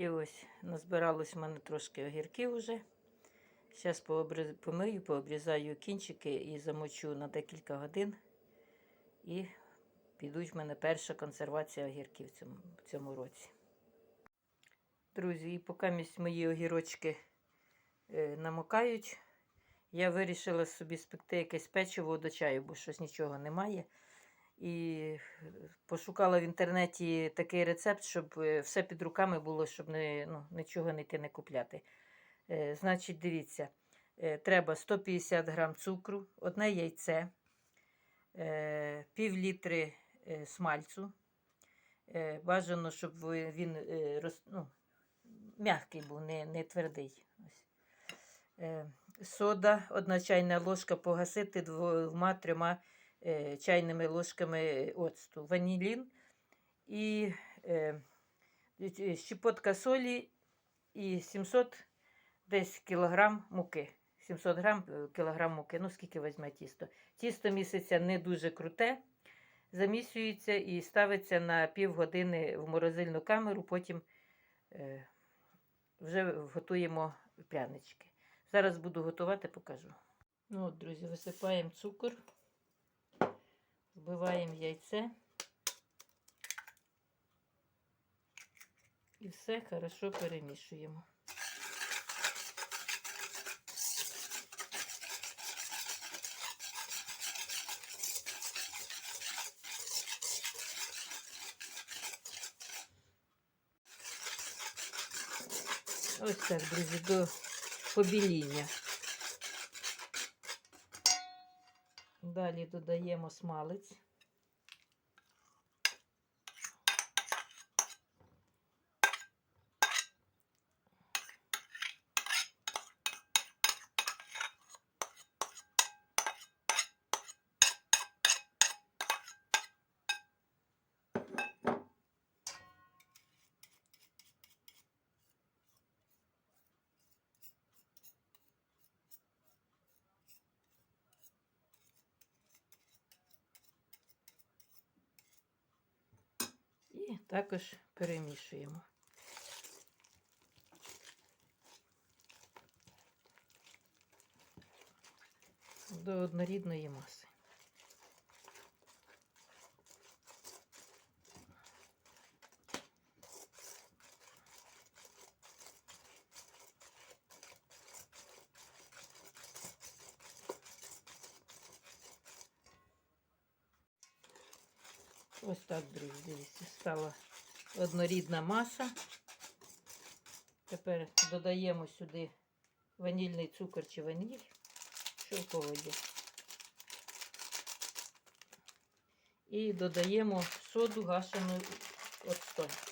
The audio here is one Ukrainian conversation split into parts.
І ось назбиралось в мене трошки огірків вже. Зараз помию, пообрізаю кінчики і замочу на декілька годин. І підуть в мене перша консервація огірків в цьому, в цьому році. Друзі, і поки мої огірочки е, намокають, я вирішила собі спекти якесь печиво до чаю, бо щось нічого немає. І пошукала в інтернеті такий рецепт, щоб е, все під руками було, щоб не, ну, нічого не йти не купляти. Е, значить, дивіться, е, треба 150 грам цукру, одне яйце, пів літри смальцю. Бажано, щоб він роз, ну, м'який був, не, не твердий. Сода, одна чайна ложка погасити двома-трьома е, чайними ложками оцту, ванілін і е, е, щепотка солі і 700 десь кілограм муки. 700 грам е, кілограм муки. Ну, скільки візьме тісто. Тісто місяця не дуже круте, замісюється і ставиться на півгодини в морозильну камеру, потім е, вже готуємо прянички. Зараз буду готувати, покажу. Ну от, друзі, висипаємо цукор, вбиваємо яйце. І все хорошо перемішуємо. Ось так, друзі, до побіління. Далі додаємо смалець. І також перемішуємо. До однорідної маси. Ось так, друзі, дивіться, стала однорідна маса. Тепер додаємо сюди ванільний цукор чи ваніль, що в кого. І додаємо соду гашену оцтом.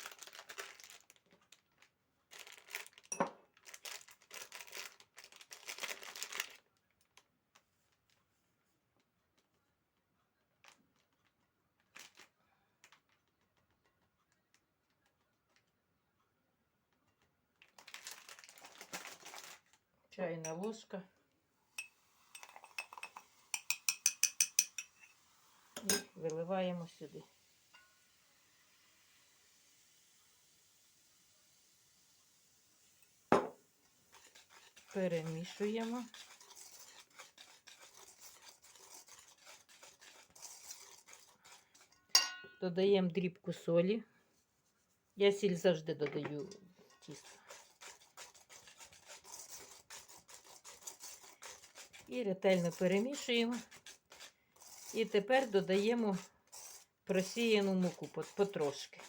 Чайна ложка. І виливаємо сюди. Перемішуємо. Додаємо дрібку солі. Я сіль завжди додаю в тісто. І ретельно перемішуємо. І тепер додаємо просіяну муку потрошки.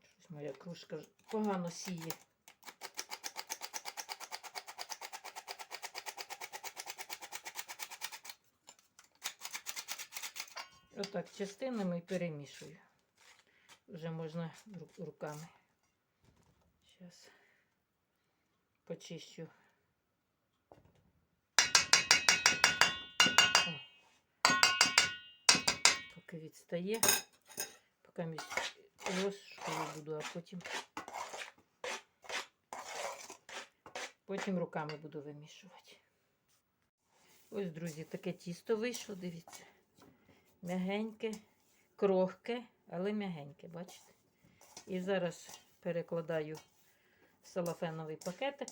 Щось моя кружка погано сіє. Отак частинами і перемішую. Вже можна руками. Зараз почищу. О. Поки відстає, поки місь ложкою буду, а потім Потім руками буду вимішувати. Ось, друзі, таке тісто вийшло, дивіться. М'ягеньке, крохке, але м'ягеньке, бачите? І зараз перекладаю салафеновий пакетик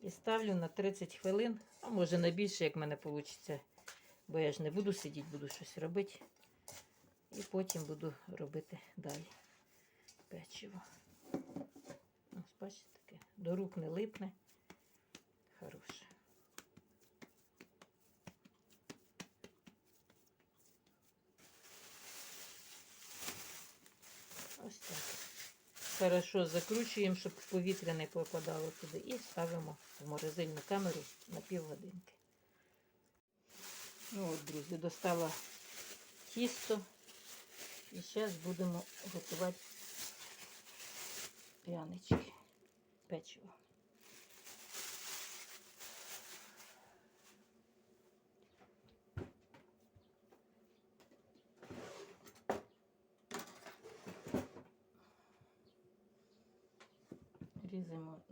і ставлю на 30 хвилин, а може на більше, як в мене вийде. Бо я ж не буду сидіти, буду щось робити. І потім буду робити далі печиво. Ось, бачите, таке. До рук не липне. Хороше. Ось так. Хорошо закручуємо, щоб повітря не попадало туди. І ставимо в морозильну камеру на півгодинки. Ну от, друзі, достала тісто. І зараз будемо готувати прянички, печиво.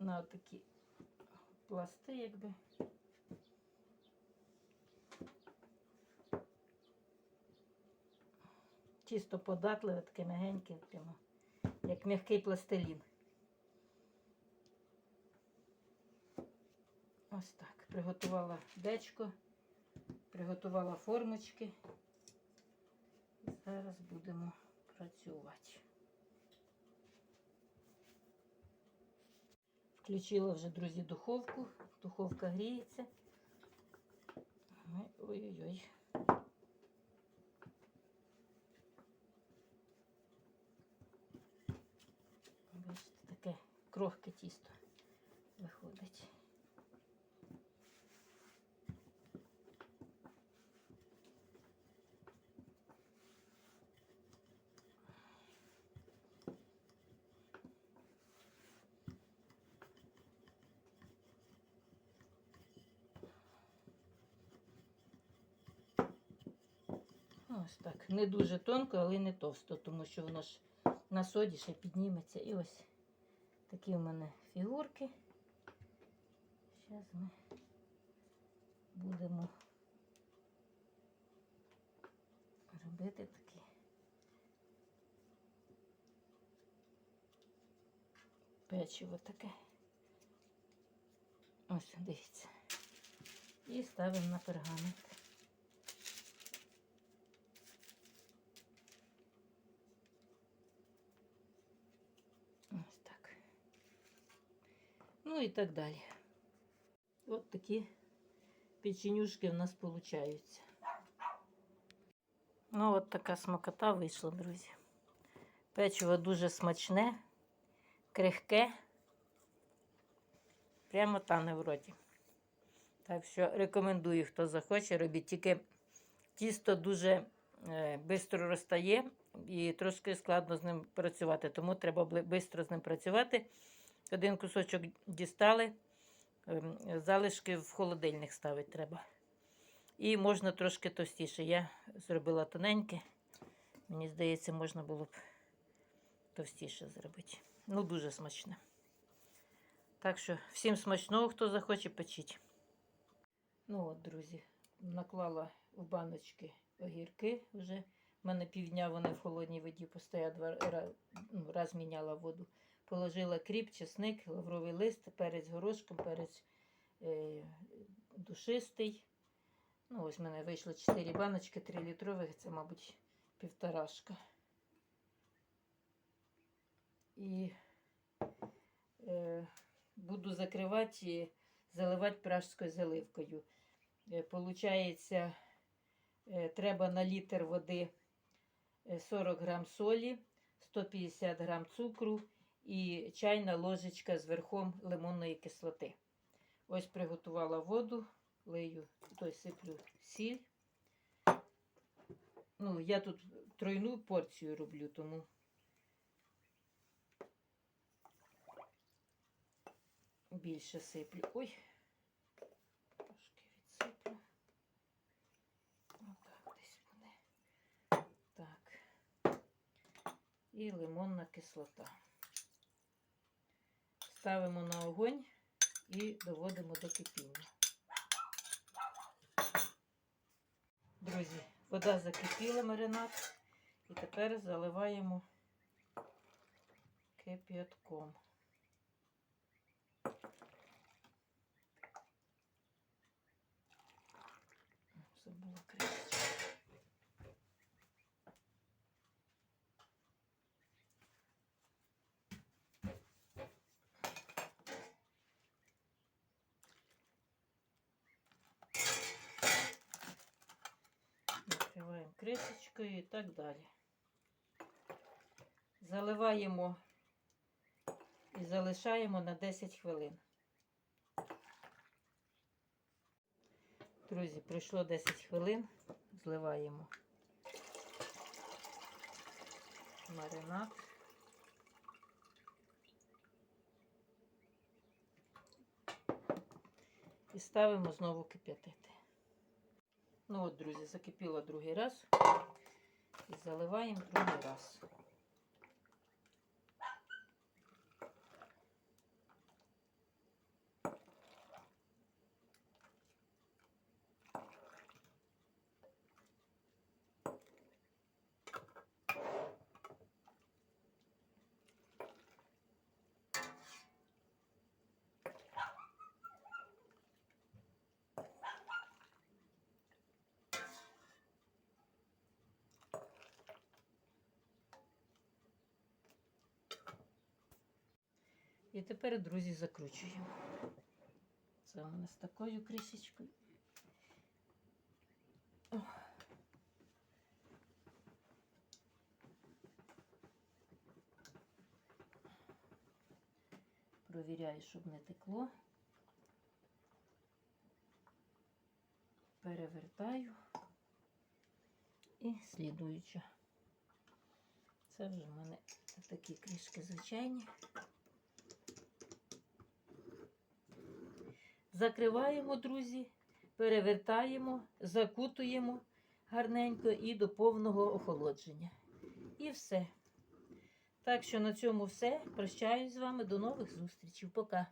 На такі пласти, якби. Чисто податливе, таке м'ягеньке, прямо, як м'який пластилін. Ось так. Приготувала дечко, приготувала формочки. Зараз будемо працювати. Включила вже, друзі, духовку. Духовка гріється. Ой, Ой-ой-ой. Бачите, таке крохке тісто Ось так. Не дуже тонко, але не товсто, тому що воно ж на соді ще підніметься. І ось такі у мене фігурки. Зараз ми будемо робити такі. Печиво таке. Ось, дивіться. І ставимо на пергамент. Ось так. Ну і так далі. От такі печенюшки в нас получаються. Ну, от така смакота вийшла, друзі. Печиво дуже смачне, крихке. Прямо тане в роті. Так що рекомендую, хто захоче, робіть. Тільки тісто дуже швидко розтає і трошки складно з ним працювати, тому треба швидко з ним працювати. Один кусочок дістали, ем, залишки в холодильник ставити треба. І можна трошки товстіше. Я зробила тоненьке. Мені здається, можна було б товстіше зробити. Ну, дуже смачне. Так що, всім смачного, хто захоче, печіть. Ну от, друзі, наклала в баночки огірки вже. У мене півдня вони в холодній воді постоять, два ну, раз міняла воду. Положила кріп, чесник, лавровий лист, перець горошком, перець е, душистий. Ну, ось в мене вийшло 4 баночки 3 літрових, це, мабуть, півторашка. І е, буду закривати і заливати пражською заливкою. Е, получається, е, треба на літр води 40 грам солі, 150 грам цукру і чайна ложечка з верхом лимонної кислоти. Ось приготувала воду, лию, той сиплю сіль. Ну, я тут тройну порцію роблю, тому більше сиплю. Ой, трошки відсиплю. Отак десь буде. Так. І лимонна кислота. Ставимо на огонь і доводимо до кипіння. Друзі, вода закипіла маринад. І тепер заливаємо кип'ятком. Кришечкою і так далі. Заливаємо і залишаємо на 10 хвилин. Друзі, пройшло 10 хвилин, зливаємо маринад. І ставимо знову кип'ятити. Ну от, друзі, закипіло другий раз. І заливаємо другий раз. І тепер, друзі, закручуємо. Це у з такою кришечкою. Провіряю, щоб не текло. Перевертаю і слідуюча. Це вже в мене такі кришки звичайні. Закриваємо, друзі, перевертаємо, закутуємо гарненько і до повного охолодження. І все. Так що на цьому все. Прощаюсь з вами. До нових зустрічей. Пока.